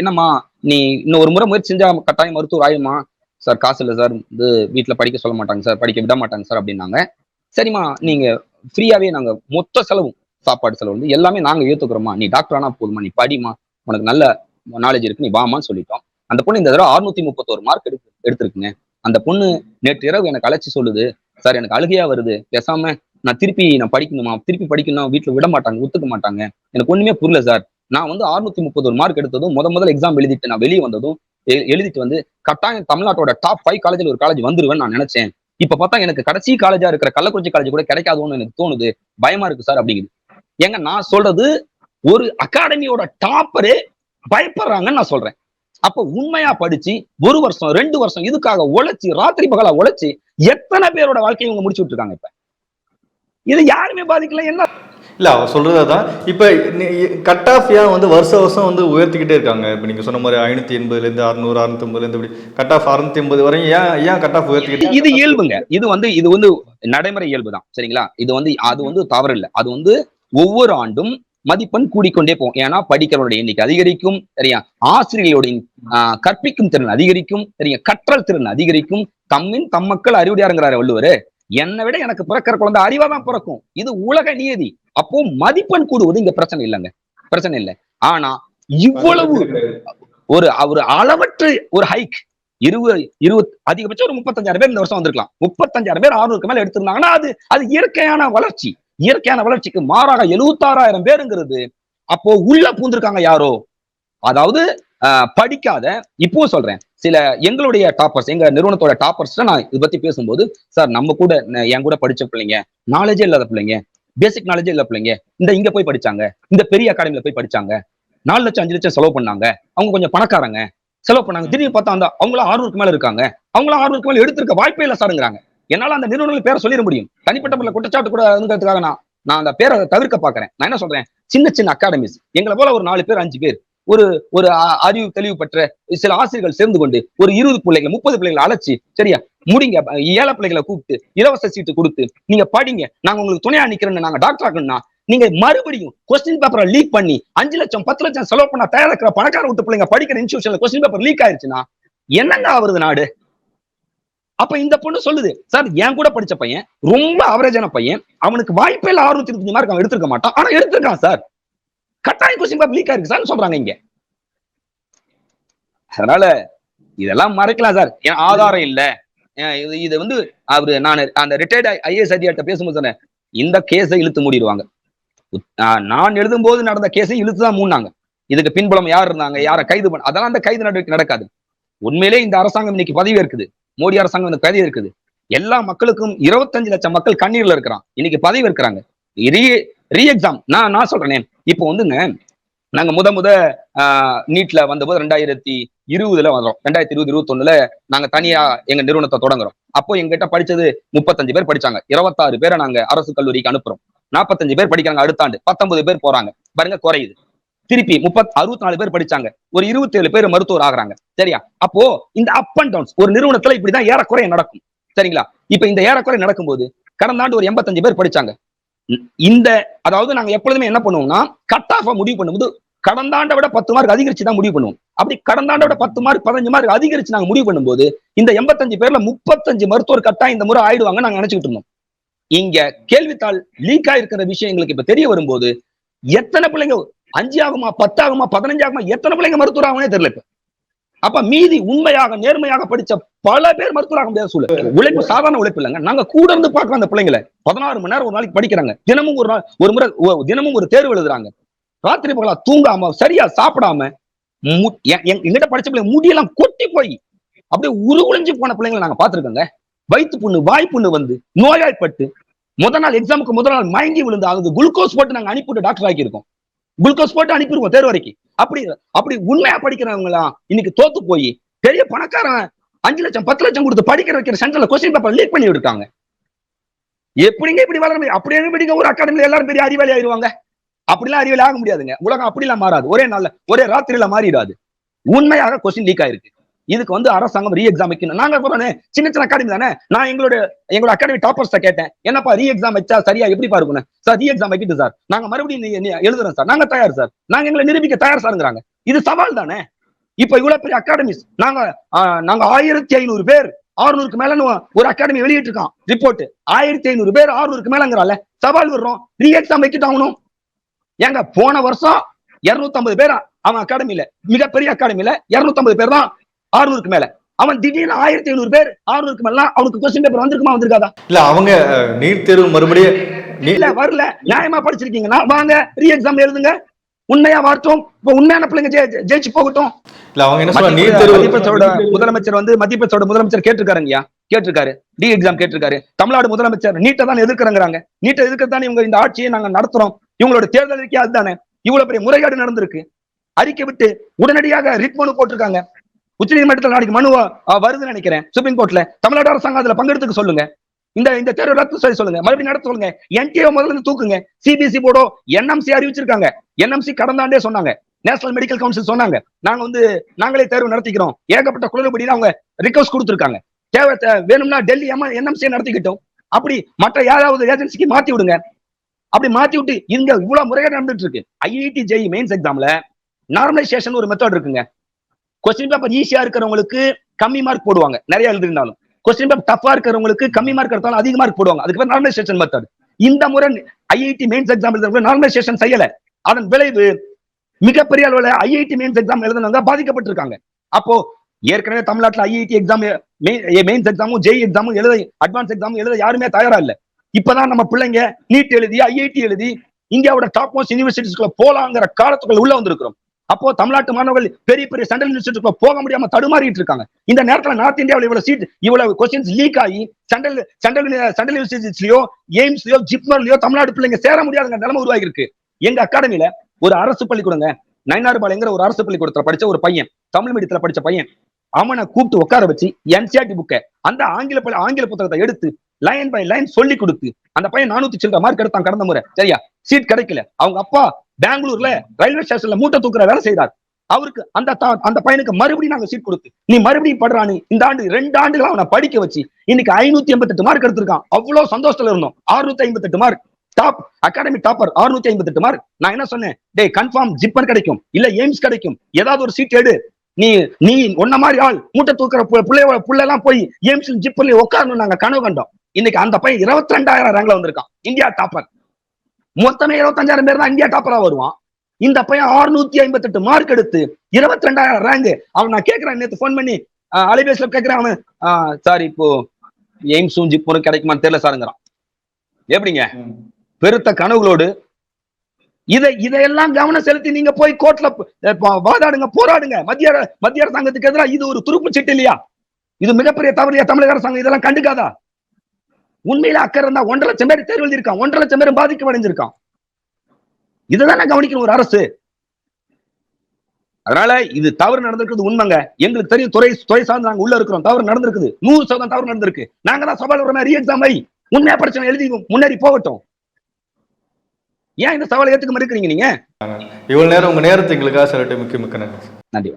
என்னம்மா நீ இன்னும் ஒரு முறை முயற்சி செஞ்சா கட்டாயம் மருத்துவர் ஆயுமா சார் காசு இல்லை சார் இது வீட்டில் படிக்க சொல்ல மாட்டாங்க சார் படிக்க விட மாட்டாங்க சார் அப்படின்னாங்க. சரிம்மா நீங்க ஃப்ரீயாவே நாங்க மொத்த செலவும் சாப்பாடு செலவு வந்து எல்லாமே நாங்க ஏத்துக்கிறோமா நீ டாக்டர் ஆனா போதுமா நீ படிமா உனக்கு நல்ல நாலேஜ் இருக்கு நீ வாமான்னு சொல்லிட்டோம். அந்த பொண்ணு இந்த தடவை அறுநூத்தி முப்பத்தோரு மார்க் எடுத்து எடுத்திருக்குங்க. அந்த பொண்ணு நேற்று இரவு எனக்கு அழைச்சி சொல்லுது சார் எனக்கு அழுகையா வருது. பேசாம நான் திருப்பி நான் படிக்கணுமா? திருப்பி படிக்கணும் வீட்டுல விட மாட்டாங்க ஒத்துக்க மாட்டாங்க. எனக்கு ஒண்ணுமே புரியல சார். நான் வந்து அறுநூத்தி முப்பது ஒரு மார்க் எடுத்ததும் முத முதல்ல எக்ஸாம் எழுதிட்டு நான் வெளியே வந்ததும் எ- எழுதிட்டு வந்து கட்டாயம் தமிழ்நாட்டோட டாப் ஃபைவ் காலேஜில் ஒரு காலேஜ் வந்துருவேன்னு நான் நினைச்சேன். இப்ப பார்த்தா எனக்கு கடைசி காலேஜா இருக்கிற கள்ளக்குறிச்சி காலேஜ் கூட கிடைக்காதோன்னு எனக்கு தோணுது. பயமா இருக்கு சார் அப்படிங்குது. ஏங்க நான் சொல்றது ஒரு அகாடமியோட டாப்பரே பயப்படுறாங்கன்னு நான் சொல்றேன். அப்ப உண்மையா படிச்சு ஒரு வருஷம் ரெண்டு வருஷம் இதுக்காக உழைச்சு ராத்திரி பகலா உழைச்சு எத்தனை பேரோட வாழ்க்கையை இவங்க முடிச்சு விட்டுருக்காங்க இப்ப? இது யாருமே பாதிக்கல என்ன? இல்ல அவர் சொல்றது அதான். இப்ப கட் ஆஃப் ஏன் வந்து வருஷ வருஷம் வந்து உயர்த்திக்கிட்டே இருக்காங்க. இப்ப நீங்க சொன்ன மாதிரி ஐநூத்தி எண்பதுல இருந்து அறுநூறு அறுநூத்தி ஐம்பதுல இருந்து இப்படி கட் ஆஃப் அறுநூத்தி எண்பது வரையும் ஏன் ஏன் கட் ஆஃப் உயர்த்திக்கிட்டே? இது இயல்புங்க. இது வந்து இது வந்து நடைமுறை இயல்பு தான் சரிங்களா? இது வந்து அது வந்து தவறு இல்லை அது வந்து ஒவ்வொரு ஆண்டும் மதிப்பெண் கூடிக்கொண்டே போகும். ஏன்னா படிக்கிறவருடைய எண்ணிக்கை அதிகரிக்கும் சரியா? ஆசிரியர்களுடைய ஆஹ், கற்பிக்கும் திறன் அதிகரிக்கும் சரியா? கற்றல் திறன் அதிகரிக்கும். தம்மின் தம் மக்கள் அறிவுடையாருங்கிறாரு வள்ளுவர். என்னை விட எனக்கு பிறக்கிற குழந்தை அறிவா தான் பிறக்கும். இது உலக நியதி அப்போ மதிப்பெண் கூடுவது இங்க பிரச்சனை இல்லைங்க. பிரச்சனை இல்லை. ஆனா இவ்வளவு ஒரு ஒரு அளவற்று ஒரு ஹைக் இருபது இருபது அதிகபட்சம் ஒரு முப்பத்தஞ்சாயிரம் பேர் இந்த வருஷம் வந்திருக்கலாம். முப்பத்தஞ்சாயிரம் பேர் ஆறுநூறுக்கு மேல எடுத்திருந்தாங்கன்னா அது அது இயற்கையான வளர்ச்சி. இயற்கையான வளர்ச்சிக்கு மாறாக எழுபத்தாறாயிரம் பேருங்கிறது அப்போ உள்ள பூந்திருக்காங்க யாரோ? அதாவது ஆஹ், படிக்காத இப்போ சொல்றேன் சில எங்களுடைய டாப்பர்ஸ் எங்க நிறுவனத்தோட டாப்பர்ஸ் நான் இதை பத்தி பேசும்போது சார் நம்ம கூட என் கூட படிச்ச பிள்ளைங்க நாலேஜே இல்லாத பிள்ளைங்க பேசிக் நாலேஜே இல்ல பிள்ளைங்க இந்த இங்க போய் படிச்சாங்க இந்த பெரிய அகாடமில போய் படிச்சாங்க நாலு லட்சம் அஞ்சு லட்சம் செலவு பண்ணாங்க அவங்க கொஞ்சம் பணக்காரங்க செலவு பண்ணாங்க திடீர்னு பார்த்தா அந்த அவங்களா ஆறுநூறுக்கு மேல இருக்காங்க அவங்களா ஆறுநூறுக்கு மேல எடுத்திருக்க வாய்ப்பே இல்ல சாருங்கிறாங்க. என்னால அந்த நிறுவனங்கள் பேரை சொல்லிட முடியும். தனிப்பட்ட முறையில் குற்றச்சாட்டு கூட நான் நான் அந்த பேரை தவிர்க்க பாக்குறேன் நான் என்ன சொல்றேன்? சின்ன சின்ன அகாடமிஸ் எங்களை போல ஒரு நாலு பேர் அஞ்சு பேர் ஒரு ஒரு அறிவு தெளிவு பெற்ற சில ஆசிரியர்கள் சேர்ந்து கொண்டு ஒரு இருபது பிள்ளைகளை முப்பது பிள்ளைகளை அழைச்சி சரியா? முடிங்க. ஏழை பிள்ளைகளை கூப்பிட்டு இலவச சீட்டு கொடுத்து நீங்க படிங்க. நாங்க உங்களுக்கு துணையா நிக்கிறேன்னு நாங்க டாக்டர் ஆகணும்னா நீங்க மறுபடியும் கொஸ்டின் பேப்பரை லீக் பண்ணி அஞ்சு லட்சம் பத்து லட்சம் செலவு பண்ண தயாரிக்கிற பணக்கார விட்டு பிள்ளைங்க படிக்கிற இன்ஸ்டியூஷன்ல கொஸ்டின் பேப்பர் லீக் ஆயிருச்சுன்னா என்னங்க ஆகுறது நாடு? அப்ப இந்த பொண்ணு சொல்லுது சார் என் கூட படிச்ச பையன் ரொம்ப அவரேஜான பையன். அவனுக்கு வாய்ப்பே இல்ல அறுநூத்தி இருபத்தஞ்சு மார்க் அவன் எடுத்திருக்க மாட்டான். ஆனா எடுத்திருக்கான் சார். கட்டாயம் கொஸ்டின் பேப்பர் லீக் ஆயிருக்கு சார் சொல்றாங்க இங்க. அதனால இதெல்லாம் மறைக்கலாம் சார். ஏன் ஆதாரம் இல்ல. இது வந்து அவரு நான் அந்த ரிட்டையர்ட் ஐஏஎஸ் அதிகாரிட்ட பேசும்போது சொன்னேன் இந்த கேஸை இழுத்து மூடிடுவாங்க. ஆஹ் நான் எழுதும்போது நடந்த கேஸை இழுத்து தான் மூடினாங்க. இதுக்கு பின்புலம் யார் இருந்தாங்க யாரை கைது பண்ண அதெல்லாம் அந்த கைது நடவடிக்கை நடக்காது. உண்மையிலே இந்த அரசாங்கம் இன்னைக்கு பதவி இருக்குது மோடி அரசாங்கம் இந்த பதவி இருக்குது. எல்லா மக்களுக்கும் இருபத்தஞ்சு லட்சம் மக்கள் கண்ணீர்ல இருக்கிறான். இன்னைக்கு பதவி இருக்கிறாங்க. ரீ ரீ எக்ஸாம் நான் நான் சொல்றேன். இப்போ வந்துங்க நாங்க முத முத நீட்ல வந்தபோது ரெண்டாயிரத்தி இருபதுல வந்தோம். ரெண்டாயிரத்தி இருபது இருபத்தொன்னுல நாங்க தனியா எங்க நிறுவனத்தை தொடங்குறோம். அப்போ எங்கிட்ட படிச்சது முப்பத்தஞ்சு பேர் படிச்சாங்க. இருபத்தாறு பேரை நாங்க அரசு கல்லூரிக்கு அனுப்புறோம். நாற்பத்தஞ்சு பேர் படிக்கிறாங்க அடுத்த ஆண்டு. பத்தொன்பது பேர் போறாங்க. பாருங்க குறையுது. திருப்பி முப்பத் அறுபத்தி நாலு பேர் படிச்சாங்க. ஒரு இருபத்தி ஏழு பேர் மருத்துவர் ஆகுறாங்க. சரியா? அப்போ இந்த அப் அண்ட் டவுன்ஸ் ஒரு நிறுவனத்துல இப்படிதான் ஏறக்குறைய நடக்கும். சரிங்களா? இப்ப இந்த ஏறக்குறை நடக்கும்போது கடந்த ஆண்டு ஒரு எண்பத்தஞ்சு பேர் படிச்சாங்க. இந்த அதாவது நாங்க எப்பொழுதுமே என்ன பண்ணுவோம்னா கட் ஆஃப் முடிவு பண்ணும்போது கடந்த ஆண்டை விட பத்து மார்க் அதிகரிச்சு தான் முடிவு பண்ணுவோம். அப்படி கடந்த ஆண்டை விட பத்து மார்க் பதினஞ்சு மார்க் அதிகரிச்சு நாங்க முடிவு பண்ணும்போது இந்த எண்பத்தஞ்சு பேர்ல முப்பத்தஞ்சு மருத்துவர் கட்டா இந்த முறை ஆயிடுவாங்க நாங்க நினைச்சுக்கிட்டு இருந்தோம். இங்க கேள்வித்தாள் லீக் ஆயிருக்கிற விஷயம் எங்களுக்கு இப்ப தெரிய வரும்போது எத்தனை பிள்ளைங்க அஞ்சு ஆகுமா பத்தாகுமா பதினஞ்சு ஆகுமா எத்தனை பிள்ளைங்க மருத்துவர் ஆகும்னே தெரியல இப்ப. அப்ப மீதி உண்மையாக நேர்மையாக படிச்ச பல பேர் மருத்துவராக முடியாத சூழல் உழைப்பு சாதாரண உழைப்பு இல்லைங்க. நாங்க கூட இருந்து பார்க்கிறோம் அந்த பிள்ளைங்களை பதினாறு மணி நேரம் ஒரு நாளைக்கு படிக்கிறாங்க. தினமும் ஒரு நாள் ஒரு முறை தினமும் ஒரு தேர்வு எழுதுறாங்க. ராத்திரி பகலா தூங்காம சரியா சாப்பிடாம எங்க- எங்கிட்ட படிச்ச பிள்ளைங்க முடியெல்லாம் கொட்டி போய் அப்படியே உருகுலைஞ்சு போன பிள்ளைங்களை நாங்க பாத்துருக்கோங்க வயிற்று புண்ணு வாய் புண்ணு வந்து நோயாய்ப்பட்டு முதல் நாள் எக்ஸாமுக்கு முதல் நாள் மயங்கி விழுந்து அது குளுக்கோஸ் போட்டு நாங்க அனுப்பிவிட்டு டாக்டர் ஆக்கியிருக்கோம். குளுக்கோஸ் போட்டு அனுப்பிடுவோம் தேர்வு வரைக்கும். அப்படி அப்படி உண்மையா படிக்கிறவங்களா இன்னைக்கு தோத்து போய் பெரிய பணக்காரன் அஞ்சு லட்சம் பத்து லட்சம் கொடுத்து படிக்கிற வைக்கிற சென்டர்ல கொஸ்டின் பேப்பர் லீக் பண்ணி விடுக்காங்க எப்படிங்க இப்படி வளர முடியும் அப்படியே எப்படிங்க ஒரு அகாடமில எல்லாரும் பெரிய அறிவாளி ஆயிடுவாங்க? அப்படிலாம் அறிவாளி ஆக முடியாதுங்க. உலகம் அப்படிலாம் மாறாது. ஒரே நாள்ல ஒரே ராத்திரியில மாறிடாது. உண்மையாக கொஸ்டின் லீக் ஆயிருக்கு. இதுக்கு வந்து அரசாங்கம் ரீ எக்ஸாம் வைக்கணும். நாங்க போறோம் சின்ன சின்ன அகாடமி தானே? நான் எங்களோட எங்களோட அகாடமி டாப்பர்ஸ் கேட்டேன். என்னப்பா ரீ எக்ஸாம் வச்சா சரியா? எப்படி பாருக்கணும் சார் ரீ எக்ஸாம் வைக்கிட்டு சார். நாங்க மறுபடியும் எழுதுறோம் சார். நாங்க தயார் சார். நாங்க எங்களை நிரூபிக்க தயார் சார்ங்கிறாங்க. இது சவால் தானே? இப்ப இவ்வளவு பெரிய அகாடமிஸ் நாங்க நாங்க ஆயிரத்தி ஐநூறு பேர் ஆறுநூறுக்கு மேலன்னு ஒரு அகாடமி வெளியிட்டு இருக்கான் ரிப்போர்ட் ஆயிரத்தி ஐநூறு பேர் ஆறுநூறுக்கு மேலங்கிறால சவால் விடுறோம். ரீ எக்ஸாம் வைக்கிட்டு ஆகணும் ஏங்க போன வருஷம் 250 பேர்? அவன் அகாடமில மிகப்பெரிய அகாடமில 250 பேர் தான் ஆறுநூறுக்கு மேல. அவன் திடீர்னு ஆயிரத்தி ஐநூறு பேர் ஆறுநூறுக்கு மேல அவனுக்கு கொஸ்டின் பேப்பர் வந்திருக்குமா வந்திருக்காதா? இல்ல அவங்க நீட் தேர்வு மறுபடியும் இல்ல வரல. நியாயமா படிச்சிருக்கீங்கன்னா வாங்க ரீ எக்ஸாம் எழுதுங்க. உண்மையா வரட்டும் இப்ப உண்மையான பிள்ளைங்க ஜெய- ஜெயிச்சு போகட்டும். இல்ல அவங்க என்ன சொல்றாங்க? நீட் தேர்வு முதலமைச்சர் வந்து மத்திய பிரதேசோட முதலமைச்சர் கேட்டிருக்காருங்கய்யா கேட்டிருக்காரு. டி எக்ஸாம் கேட்டிருக்காரு. தமிழ்நாடு முதலமைச்சர் நீட்டை தான் எதிர்க்கிறங்கிறாங்க. நீட்டை எதிர்க்கத்தான் இவங்க இந்த ஆட்சியை நாங்க நடத்துறோம். இவங்களோட தேர்தல் அறிக்கை அதுதானே இவ்வளவு பெரிய முறைகேடு நடந்திருக்கு. அறிக்கை விட்டு உடனடியாக ரிட் மனு போட்டிருக்காங்க. உச்ச நீதிமன்றத்தில் நாளைக்கு மனு வருதுன்னு நினைக்கிறேன். சுப்ரீம் கோர்ட்ல தமிழ்நாடு அரசாங்கம் அதுல பங்கெடுத்துக்க சொல்லுங்க. இந்த இந்த தேர்வு ரத்து செய்ய சொல்லுங்க. மறுபடியும் நடத்த சொல்லுங்க. என்டிஓ முதல்ல இருந்து தூக்குங்க. சிபிஎஸ்சி போர்டோ என்எம்சி அறிவிச்சிருக்காங்க. என்எம்சி கடந்த ஆண்டே சொன்னாங்க. நேஷனல் மெடிக்கல் கவுன்சில் சொன்னாங்க. நாங்க வந்து நாங்களே தேர்வு நடத்திக்கிறோம். ஏகப்பட்ட குளறுபடினு அவங்க ரிக்வஸ்ட் கொடுத்துருக்காங்க. தேவை வேணும்னா டெல்லி என்எம்சி நடத்திக்கிட்டோம். அப்படி மற்ற யாராவது ஏஜென்சிக்கு மாத்தி விடுங்க. அப்படி மாத்தி விட்டு இங்க இவ்வளவு முறையாக நடந்துட்டு இருக்கு. ஐஐடி ஜெய் மெயின்ஸ் எக்ஸாம்ல நார்மலைசேஷன் ஒரு மெத்தட் இருக்குங்க. கொஸ்டின் பேப்பர் ஈஸியா இருக்கிறவங்களுக்கு கம்மி மார்க் போடுவாங்க. நிறைய எழுதிருந்தாலும் கொஸ்டின் பேப்பர் டஃபா இருக்கிறவங்களுக்கு கம்மி மார்க் எடுத்தாலும் அதிக மார்க் போடுவாங்க. அதுக்கு பேர் நார்மலைசேஷன் மெத்தட் இந்த முறை ஐஐடி மெயின்ஸ் எக்ஸாம் எழுதுறவங்க நார்மலைசேஷன் செய்யல. அதன் விளைவு மிகப்பெரிய அளவுல ஐஐடி மெயின்ஸ் எக்ஸாம் எழுதுனவங்க பாதிக்கப்பட்டிருக்காங்க. அப்போ ஏற்கனவே தமிழ்நாட்டுல ஐஐடி எக்ஸாம் மெயின்ஸ் எக்ஸாமும் ஜெய் எக்ஸாமும் எழுத அட்வான்ஸ் எக்ஸாமும் எழுத யாருமே தயாரா இல்லை. இப்பதான் நம்ம பிள்ளைங்க நீட் எழுதி ஐஐடி எழுதி இந்தியாவோட டாப் மோஸ்ட் யூனிவர்சிட்டிஸ்குள்ள போலாங்கிற காலத்துக்குள்ள உள்ள வந்திருக்கிறோம். அப்போ தமிழ்நாட்டு மாணவர்கள் பெரிய பெரிய சென்ட்ரல் யூனிவர்சிட்டிக்குள்ள போக முடியாம தடுமாறிட்டு இருக்காங்க. இந்த நேரத்துல நார்த் இந்தியாவில் இவ்வளவு சீட் இவ்வளவு கொஸ்டின்ஸ் லீக் ஆகி சென்ட்ரல் சென்ட்ரல் சென்ட்ரல் யூனிவர்சிட்டிஸ்லயோ எய்ம்ஸ்லயோ ஜிப்மர்லயோ தமிழ்நாடு பிள்ளைங்க சேர முடியாதுங்க நிலைமை உருவாகி இருக்கு எங்க அகாடமில ஒரு அரசு பள்ளிக்கூடங்க நயனார்பாளையங்கிற ஒரு அரசு பள்ளிக்கூடத்துல படிச்ச ஒரு பையன் தமிழ் மீடியத்துல படிச்ச பையன் அவனை கூப்பிட்டு உட்கார வச்சு என்சிஆர்டி புக்கை அந்த ஆங்கில பள்ளி- ஆங்கில புத்தகத்தை எடுத்து லைன் பை லைன் சொல்லி கொடுத்து அந்த பையன் நானூத்தி சில்லற மார்க் எடுத்தான் கடந்த முறை. சரியா? சீட் கிடைக்கல. அவங்க அப்பா பெங்களூர்ல ரயில்வே ஸ்டேஷன்ல மூட்டை தூக்குற வேலை செய்றார். அவருக்கு அந்த அந்த பையனுக்கு மறுபடியும் நாங்க சீட் கொடுத்து நீ மறுபடியும் படுறானு இந்த ஆண்டு ரெண்டு ஆண்டுகள் அவனை படிக்க வச்சு இன்னைக்கு ஐநூத்தி எண்பத்தெட்டு மார்க் எடுத்திருக்கான். அவ்வளவு சந்தோஷத்துல இருந்தோம். 658 ஐம்பத்தெட்டு மார்க் டாப் அகாடமி டாப்பர் 658 ஐம்பத்தெட்டு மார்க் நான் என்ன சொன்னேன்? டே கன்ஃபார்ம் ஜிப்பர் கிடைக்கும் இல்ல எய்ம்ஸ் கிடைக்கும். ஏதாவது ஒரு சீட் எடு. நீ நீ உன்ன மாதிரி ஆள் மூட்டை தூக்குற பு- பிள்ளைலாம் எல்லாம் போய் எய்ம்ஸ் ஜிப்பர்ல உட்காரணும் நாங்க கனவு கண்டோம். இன்னைக்கு அந்த பையன் இருபத்தி ரெண்டாயிரம் ரேங்க்ல வந்திருக்கான். இந்தியா டாப்பர் மொத்தமே இருபத்தஞ்சாயிரம் பேர் தான் இந்தியா டாப்பரா வருவான். இந்த பையன் 658 ஐம்பத்தெட்டு மார்க் எடுத்து இருபத்தி ரெண்டாயிரம் ரேங்க் அவன் நான் கேட்கிறேன் நேத்து ஃபோன் பண்ணி அலைபேசியில கேட்கிறேன் அவன். சார் இப்போ எய்ம்ஸும் ஜிப்பரும் கிடைக்குமான்னு தெரியல சாருங்கிறான் எப்படிங்க? பெருத்த கனவுகளோடு இதை இதையெல்லாம் கவனம் செலுத்தி நீங்க போய் கோர்ட்ல வாதாடுங்க போராடுங்க. மத்திய மத்திய அரசாங்கத்துக்கு எதிராக இது ஒரு துருப்பு சீட்டு இல்லையா? இது மிகப்பெரிய தவறியா? தமிழக அரசாங்கம் இதெல்லாம் கண்டுக்காதா? உண்மையில அக்கறை இருந்தா ஒன்றரை லட்சம் பேர் தேர்வு எழுதியிருக்கான். ஒன்றரை லட்சம் பேர் பாதிக்கமடைஞ்சிருக்கான் இதுதானே கவனிக்கணும் ஒரு அரசு. அதனால இது தவறு நடந்திருக்கிறது உண்மைங்க. எங்களுக்கு தெரியும் துறை துறை சார்ந்து நாங்க உள்ள இருக்கிறோம். தவறு நடந்திருக்குது. நூறு சதவீதம் தவறு நடந்திருக்கு. நாங்க தான் சவால் விடுறோம் ரீ எக்ஸாம் வை உண்மையா பிரச்சனை எழுதி முன்னேறி போகட்டும். ஏன் இந்த சவாலை ஏத்துக்க மறுக்கிறீங்க நீங்க? இவ்வளவு நேரம் உங்க நேரத்தை எங்களுக்காக செலவிட்டு மிக்க மிக்க நன்றி. நன்றி.